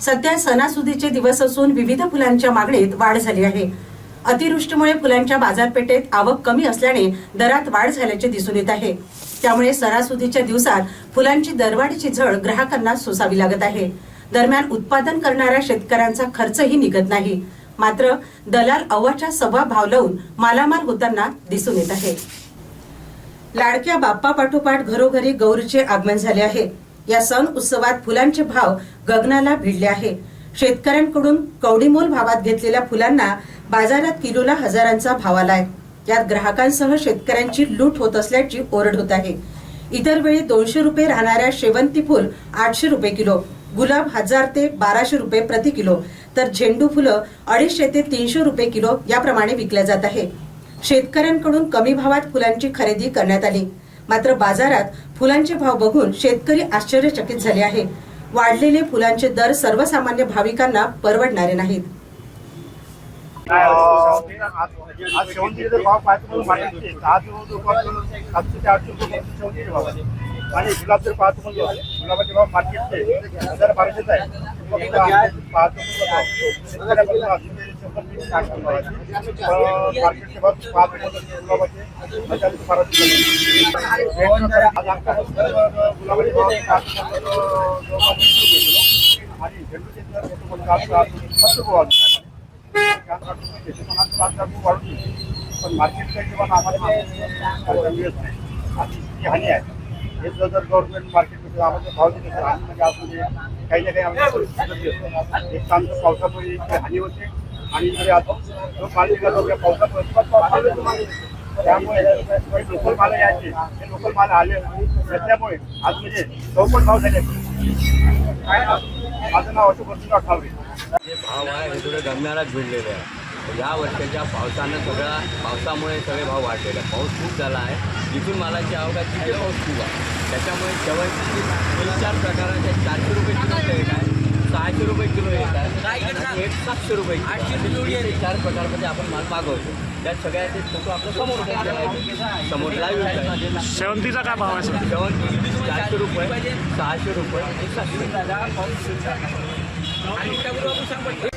सध्या सणासुदीचे दिवस असून विविध फुलांच्या मागणीत वाढ झाली आहे. अतिवृष्टीमुळे फुलांच्या बाजारपेठेत आवक कमी असल्याने दरात वाढ झाल्याचे दिसून येत आहे. त्यामुळे सणासुदीच्या दिवसात फुलांची दरवाढीची झळ ग्राहकांना सोसावी लागत आहे. दरम्यान उत्पादन करणाऱ्या शेतकऱ्यांचा खर्चही निघत नाही. मात्र दलाल अव्वाच्या सभा भाव लावून मालामाल होताना दिसून येत आहे. लाडक्या बाप्पा पाठोपाठ घरोघरी गौरीचे आगमन झाले आहे. या सण उत्सवात फुलांचे भाव गगनाला भिडले आहे. शेतकऱ्यांकडून कवडीमोल भावात घेतलेल्या फुलांना बाजारात किलोला हजारांचा भाव आलाय. यात ग्राहकांसह शेतकऱ्यांची लूट होत असल्याची ओरड होत आहे. इतर वेळी दोनशे रुपये राहणाऱ्या शेवंती फुल आठशे रुपये किलो गुलाब हजार ते बाराशे रुपये प्रति किलो तर झेंडू फुलं अडीचशे ते तीनशे रुपये किलो याप्रमाणे विकल्या जात आहे. शेतकऱ्यांकडून कमी भावात फुलांची खरेदी करण्यात आली. मात्र बाजारात फुलांचे भाव बघून शेतकरी आश्चर्यचकित झाले आहे. वाढलेले फुलांचे दर सर्वसामान्य भाविकांना परवडणारे नाहीत. आज शेवंतीचे भाव पाहतो म्हणून मार्केटचे. दहा दिवस रुपये सातशे ते आठशे रुपये शेवंतीचे भाव आहे आणि गुलाब जर पाहतो म्हणजे गुलाबाचे भाव मार्केटचे. हजार बाराशेच आहे पाहतो पण आणि झेंडूचे पण मार्केटच्या हिशोबाने आम्हाला मिळत नाही आणि हानी आहे हे जर गव्हर्नमेंट मार्केटमध्ये आम्हाला भाव दिले तर आम्ही म्हणजे काही ना काही आम्हाला एक तर पावसामुळे हानी होते आणि इकडे आता जो माल निघाला तो या पावसामुळे त्यामुळे लोकल माल यायचे हे लोकल माल आले नसल्यामुळे आज म्हणजे चौपट भाव झाले. काय माझं नाव अशोक वसंतराव ठावरे जे भाव आहे हे थोडे गगनालाच भिडलेले आहे. या वर्षाच्या पावसानं सगळा पावसामुळे सगळे भाव वाढलेले आहे पाऊस खूप झाला आहे. जिथून मालाची आवक आहे तिथे पाऊस खूप आहे. त्याच्यामुळे शेवटची तीन चार प्रकाराच्या चारशे रुपये किलो येत आहे सहाशे रुपये किलो येत आहे. सातशे रुपये. आठशे किलो चार प्रकारमध्ये आपण माल मागवतो. त्यात सगळ्याचे फोटो आपल्यासमोर. समोर लाईव्ह शेवंतीचा काय भाव आहे शेवंती चारशे रुपये सहाशे रुपये आणि सातशे. रुपये